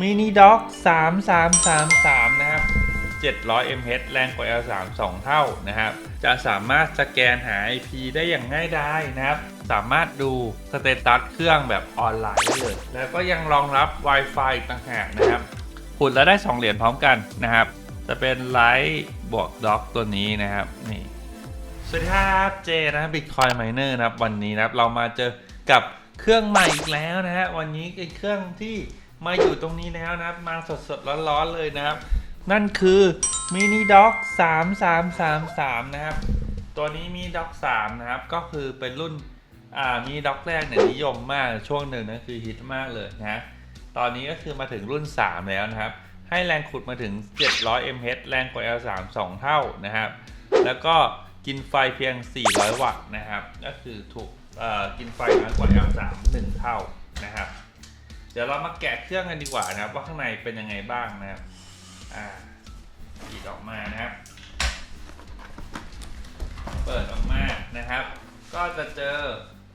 มินิด็อก3333 นะครับ 700 mAh แรงกว่า L3 2 เท่านะครับ จะสามารถสแกนหา IP ได้อย่างง่ายดายนะครับ สามารถดูสเตตัสเครื่องแบบออนไลน์ได้เลย แล้วก็ยังรองรับ Wi-Fi ต่างหากนะครับขุดแล้วได้ 2 เหรียญพร้อมกันนะครับ จะเป็นไลท์บวกด็อกตัวนี้นะครับนี่สวัสดีครับเจนะครับ Bitcoin Miner นะครับ วันนี้นะครับเรามาเจอกับเครื่องใหม่อีกแล้วนะฮะวันนี้เป็นเครื่องที่ มาอยู่ตรงนี้แล้วนะครับมาสดๆร้อนๆเลยนะครับ นั่นคือ Mini Dock 3333นะครับ ตัวนี้มีด็อก3นะครับ ก็คือเป็นรุ่นอ่ามีด็อกแรกเนี่ยนิยมมากช่วงหนึ่งนะคือฮิตมากเลยนะตอนนี้ก็คือมาถึงรุ่น 3 แล้วนะครับ ให้แรงขุดมาถึง 700 mAh แรงกว่า L3 2 เท่านะครับ แล้วก็กินไฟเพียง 400 วัตต์นะครับ ก็คือถูกอ่อกินไฟน้อยกว่า L3 1 เท่านะครับ ดี๋ยวเรามาแกะเครื่องกันดีกว่านะครับ ว่าข้างในเป็นยังไงบ้างนะครับ อ่าปิดออกมานะครับ เปิดออกมานะครับ ก็จะเจอ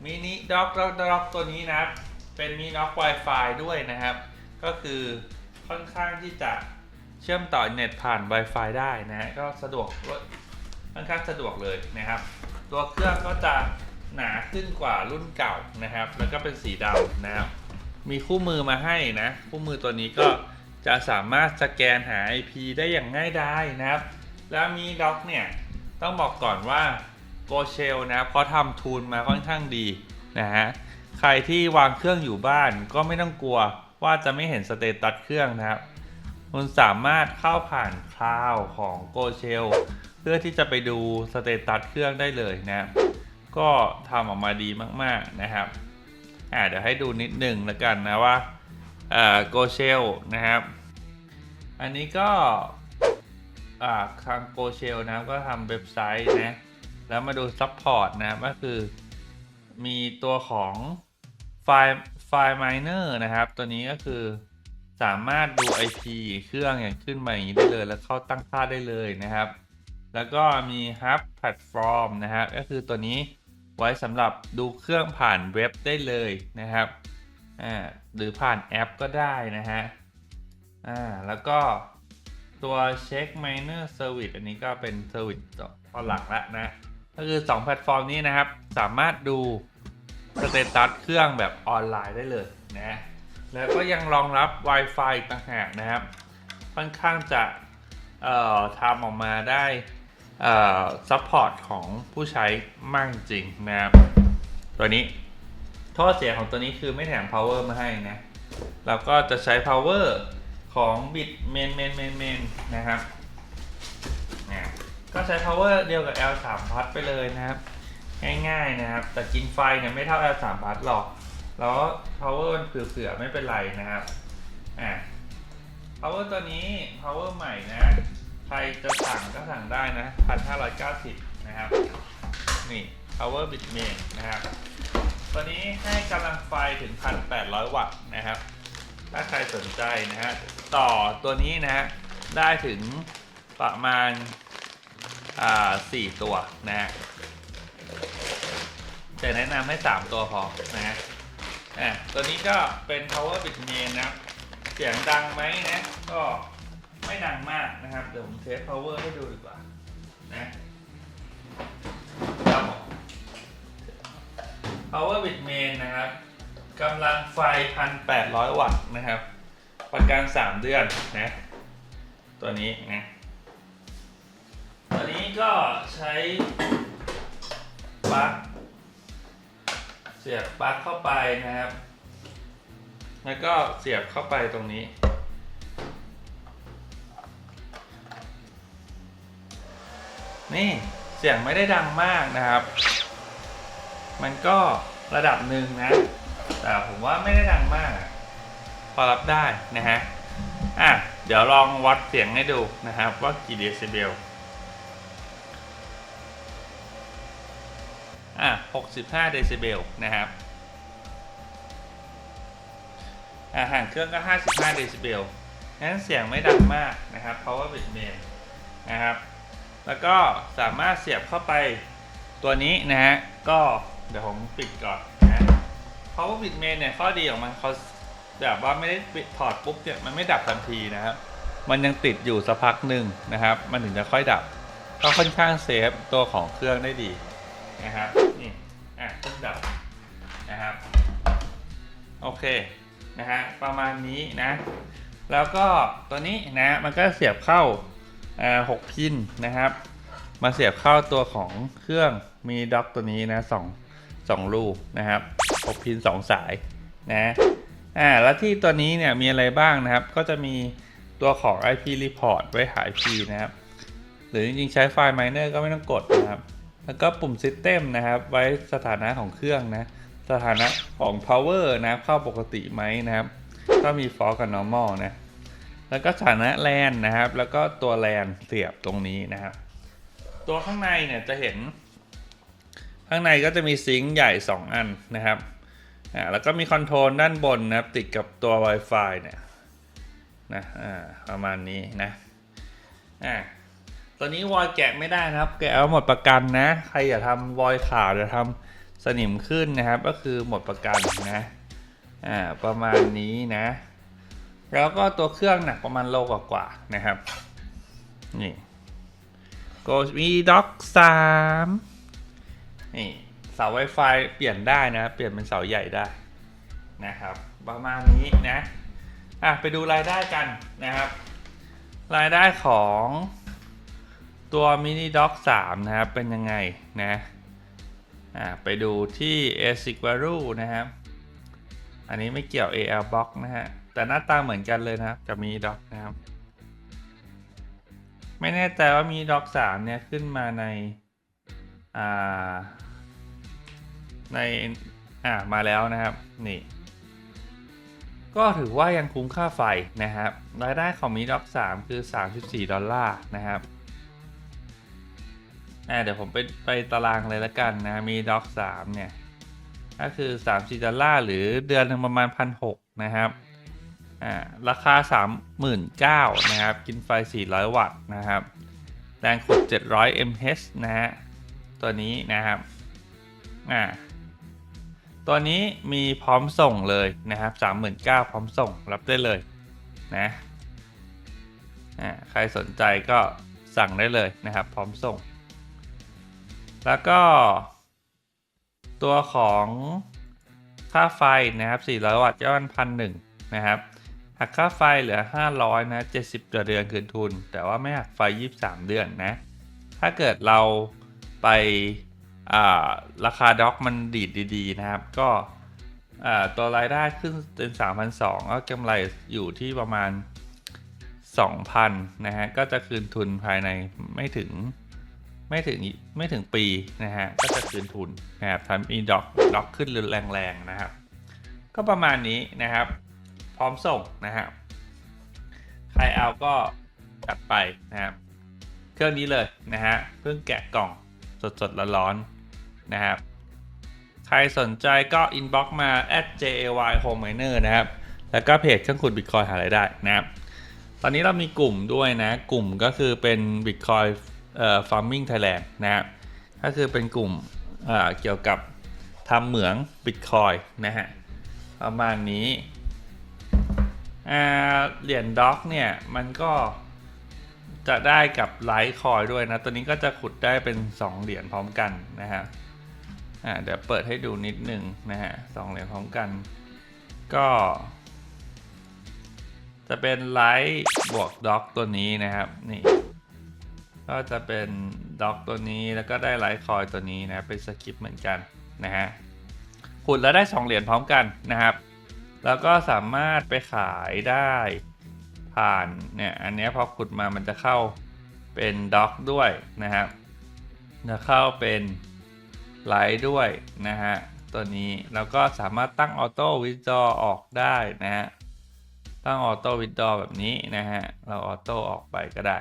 มินิด็อกด็อกตัวนี้นะครับ เป็นมินิด็อก Wi-Fi ด้วยนะครับ ก็คือค่อนข้างที่จะเชื่อมต่อเน็ตผ่าน Wi-Fi ได้นะฮะก็สะดวกค่อนข้างสะดวกเลยนะครับ ตัวเครื่องก็จะหนาขึ้นกว่ารุ่นเก่านะครับ แล้วก็เป็นสีดำนะครับ มีคู่มือมาให้นะ คู่มือตัวนี้ก็จะสามารถสแกนหา IP ได้อย่างง่ายดายนะครับ แล้วมีด็อกเนี่ย ต้องบอกก่อนว่าโกเชลนะครับเขาทำทูลมาค่อนข้างดีนะฮะ ใครที่วางเครื่องอยู่บ้านก็ไม่ต้องกลัวว่าจะไม่เห็นสเตตัสเครื่องนะครับคุณสามารถเข้าผ่านคลาวของโกเชลเพื่อที่จะไปดูสเตตัสเครื่องได้เลยนะ ก็ทำออกมาดีมากๆนะครับ อ่าเดี๋ยวให้ดูนิดหนึ่งแล้วกันนะว่าอ่าโกเชลนะครับ อันนี้ก็อ่าทางโกเชลนะครับก็ทำเว็บไซต์นะแล้วมาดูซัพพอร์ตนะครับก็คือมีตัวของไฟล์ไฟล์ miner นะครับ ตัวนี้ก็คือสามารถดู IP เครื่องอย่างขึ้นมาอย่างนี้ได้เลย แล้วเข้าตั้งค่าได้เลยนะครับ แล้วก็มี Hub Platform นะครับ ก็คือตัวนี้ ไว้สำหรับดูเครื่องผ่านเว็บได้เลยนะครับอ่าหรือผ่านแอปก็ได้นะฮะอ่าแล้วก็ตัว Check Miner Service อันนี้ก็เป็น Service ตอหลักล้วนะ ก็คือ 2 แพลตฟอร์มนี้นะครับ สามารถดูสเตตัสเครื่องแบบออนไลน์ได้เลยนะแล้วก็ยังรองรับ Wi-Fi ต่างหากนะครับ ค่อนข้างจะเอ่อทำออกมาได้ ซัพพอร์ตของผู้ใช้มากจริงนะครับตัวนี้ข้อเสียของตัวนี้คือไม่แถม power มาให้นะเราก็จะใช้ power ของ bit main main main main นะครับนะก็ใช้ power เดียวกับ L3 พัดไปเลยนะครับ ง่ายๆนะครับ แต่กินไฟเนี่ยไม่เท่า L3 พัดหรอก แล้ว power มันเผื่อๆไม่เป็นไรนะครับอะ power ตัวนี้ power ใหม่นะ ใครจะสั่งก็สั่งได้นะ 1,590 นะครับ นี่ power bit main นะครับ ตัวนี้ให้กำลังไฟถึง 1,800 วัตต์นะครับ ถ้าใครสนใจนะฮะ ต่อตัวนี้นะฮะ ได้ถึงประมาณ อ่าสี่ตัวนะฮะแต่แนะนำให้ 3 ตัวพอนะฮะอะตัวนี้ก็เป็น power bit main นะครับเสียงดังไหมนะ ก็ ไม่ดังมากนะครับ เดี๋ยวผมเทส power ให้ดูดีกว่า นะครับผม power bit main นะครับกำลังไฟ 1,800 วัตต์นะครับ ประกัน 3 เดือนนะ ตัวนี้นะตัวนี้ก็ใช้ปลั๊กเสียบปลั๊กเข้าไปนะครับ แล้วก็เสียบเข้าไปตรงนี้ นี่เสียงไม่ได้ดังมากนะครับ มันก็ระดับหนึ่งนะ แต่ผมว่าไม่ได้ดังมาก พอรับได้นะฮะอะเดี๋ยวลองวัดเสียงให้ดูนะครับ ว่ากี่เดซิเบลอะ65 เดซิเบลนะครับอะห่างเครื่องก็ 55 เดซิเบลงั้นเสียงไม่ดังมากนะครับ power bit main นะครับ แล้วก็สามารถเสียบเข้าไปตัวนี้นะฮะ ก็เดี๋ยวผมปิดก่อนนะ power bit main เนี่ยข้อดีของมันเขาแบบว่าไม่ได้ปิดถอดปุ๊บเนี่ยมันไม่ดับทันทีนะครับ มันยังติดอยู่สักพักหนึ่งนะครับ มันถึงจะค่อยดับ ก็ค่อนข้างเซฟตัวของเครื่องได้ดีนะครับ นี่อะเพิ่งดับนะครับ โอเคนะฮะประมาณนี้นะ แล้วก็ตัวนี้นะมันก็เสียบเข้าอ่า หกพินนะครับ มาเสียบเข้าตัวของเครื่องมีด็อกตัวนี้นะสองสองลูนะครับหกพินสองสายนะอ่าแล้วที่ตัวนี้เนี่ยมีอะไรบ้างนะครับ ก็จะมีตัวของ IP report ไว้หา IP นะครับ หรือจริงๆใช้ไฟล์ miner ก็ไม่ต้องกดนะครับ แล้วก็ปุ่ม system นะครับ ไว้สถานะของเครื่องนะ สถานะของ power นะครับเข้าปกติไหมนะครับ ก็มี false กับ normal นะ แล้วก็สถานะ LAN นะครับ แล้วก็ตัว LAN เสียบตรงนี้นะครับ ตัวข้างในเนี่ยจะเห็น ข้างในก็จะมีซิงค์ใหญ่ 2 อันนะครับอ่าแล้วก็มีคอนโทรลด้านบนนะครับ ติดกับตัว Wi-Fi เนี่ยนะอ่าประมาณนี้นะอ่าตัวนี้วอยแกะไม่ได้นะครับ แกะเอาหมดประกันนะ ใครอย่าทำวอยขาดอย่าทำสนิมขึ้นนะครับ ก็คือหมดประกันนะอ่าประมาณนี้นะ แล้วก็ตัวเครื่องหนักประมาณโลกว่าๆนะครับ นี่โกมีด็อกสามนี่ เสา Wi-Fi เปลี่ยนได้นะ เปลี่ยนเป็นเสาใหญ่ได้นะครับ ประมาณนี้นะ อะ ไปดูรายได้กันนะครับ รายได้ของตัว mini dock 3นะครับ เป็นยังไงนะ อ่าไปดูที่ ASIC value นะครับ อันนี้ไม่เกี่ยว AL box นะฮะ แต่หน้าตาเหมือนกันเลยนะครับ กับ mini dock นะครับ ไม่แน่ใจว่า mini dock 3เนี่ยขึ้นมาใน อ่า ใน อ่า มาแล้วนะครับ นี่ ก็ถือว่ายังคุ้มค่าไฟนะครับ รายได้ของมีด็อก3คือ 34 ดอลลาร์นะครับอ่าเดี๋ยวผมไปไปตารางเลยละกันนะ มีด็อก3เนี่ย ก็คือ 34 ดอลลาร์หรือเดือนหนึงประมาณ 1,600 นะครับ อ่าราคา 39,000นะครับ กินไฟ 400 วัตต์นะครับ แรงขุด 700 mh นะฮะ ตัวนี้นะครับ อ่า ตัวนี้มีพร้อมส่งเลยนะครับ 39,000 พร้อมส่งรับได้เลยนะ อ่า ใครสนใจก็สั่งได้เลยนะครับ พร้อมส่ง แล้วก็ตัวของค่าไฟนะครับ 400 วัตต์ย้อนพันหนึ่งนะครับ หักค่าไฟเหลือ 500นะ70ต่อเดือนคืนทุน แต่ว่าไม่หักไฟ 23 เดือนนะ ถ้าเกิดเราไปาราคาด็อกมันดีดดีๆนะครับ ก็ตัวรายได้ขึ้นเป็น3,200ก็กำไรอยู่ที่ประมาณ 2,000 นะฮะ ก็จะคืนทุนภายในไม่ถึงไม่ถึงไม่ถึงปีนะฮะ ก็จะคืนทุนนะครับทำมีด็อกดอกขึ้นแรงๆนะครับ ก็ประมาณนี้นะครับ ร้อมส่งนะฮะใครเอาก็จัดไปนะครับเครื่องนี้เลยนะฮะเพิ่งแกะกล่องสดๆร้อนๆนะครับใครสนใจก็ inbox มา at @jay home miner นะครับ แล้วก็เพจเครื่องขุด bitcoin หารายได้นะครับ ตอนนี้เรามีกลุ่มด้วยนะ กลุ่มก็คือเป็น bitcoin เอ่อ farming thailand นะครับก็คือเป็นกลุ่มเอ่อเกี่ยวกับทำเหมือง bitcoin นะฮะประมาณนี้ เหรียญด็อกเนี่ย มันก็จะได้กับไลท์คอยด้วยนะ ตัวนี้ก็จะขุดได้เป็น 2 เหรียญพร้อมกันนะฮะเดี๋ยวเปิดให้ดูนิดหนึ่งนะฮะสองเหรียญพร้อมกัน ก็ จะเป็นไลท์บวกด็อกตัวนี้นะครับนี่ก็จะเป็นด็อกตัวนี้แล้วก็ได้ไลท์คอยตัวนี้นะเป็นสคริปเหมือนกันนะฮะขุดแล้วได้ 2 เหรียญพร้อมกันนะครับ แล้วก็สามารถไปขายได้ผ่านเนี่ยอันนี้พอขุดมามันจะเข้าเป็นด็อกด้วยนะครับจะเข้าเป็นไลท์ด้วยนะฮะตัวนี้แล้วก็สามารถตั้งออโต้วิดจอออกได้นะฮะตั้งออโต้วิดจอแบบนี้นะฮะเราออโต้ออกไปก็ได้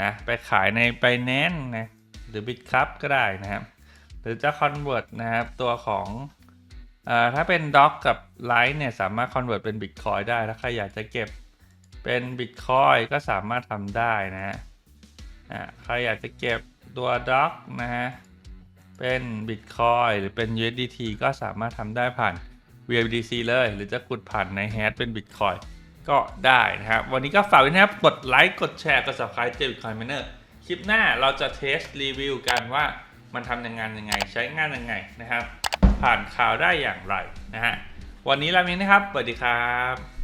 นะไปขายในไปแนนนะหรือบิตคัพก็ได้นะครับหรือจะ convert นะครับตัวของ ถ้าเป็นด็อกกับไลท์เนี่ยสามารถคอนเวิร์ตเป็น Bitcoin ได้ ถ้าใครอยากจะเก็บเป็น Bitcoin ก็สามารถทำได้นะฮะใครอยากจะเก็บตัวด็อกนะฮะเป็น Bitcoin หรือเป็น USDT ก็สามารถทำได้ผ่าน VBTC เลย หรือจะกดผ่านในแฮชเป็น Bitcoin ก็ได้นะครับ วันนี้ก็ฝากไว้นะครับ กดไลค์ กดแชร์ กด subscribe เจ Bitcoin Miner คลิปหน้าเราจะเทสรีวิวกันว่ามันทำยังไงยังไง ใช้งานยังไงนะครับ ผ่านข่าวได้อย่างไรนะฮะวันนี้ลาเมงนะครับสวัสดีครับ